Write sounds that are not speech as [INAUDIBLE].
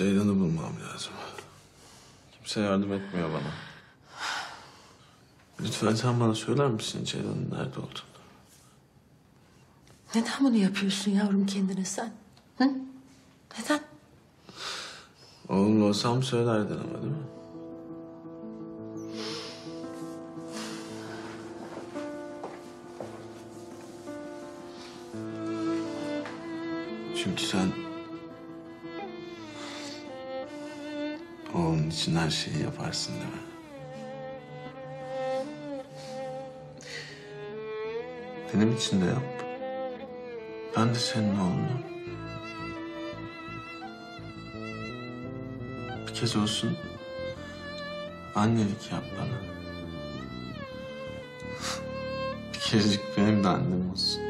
Ceylan'ı bulmam lazım. Kimse yardım etmiyor bana. Lütfen sen bana söyler misin Ceylan'ın nerede olduğunu? Neden bunu yapıyorsun yavrum kendine sen? Hı? Neden? Oğlum olsam söylerdin ama değil mi? Çünkü sen... Oğlun için her şeyi yaparsın değil mi? Benim için de yap. Ben de senin oğlunum. Bir kez olsun annelik yap bana. [LAUGHS] Bir kerecik benim de annem olsun.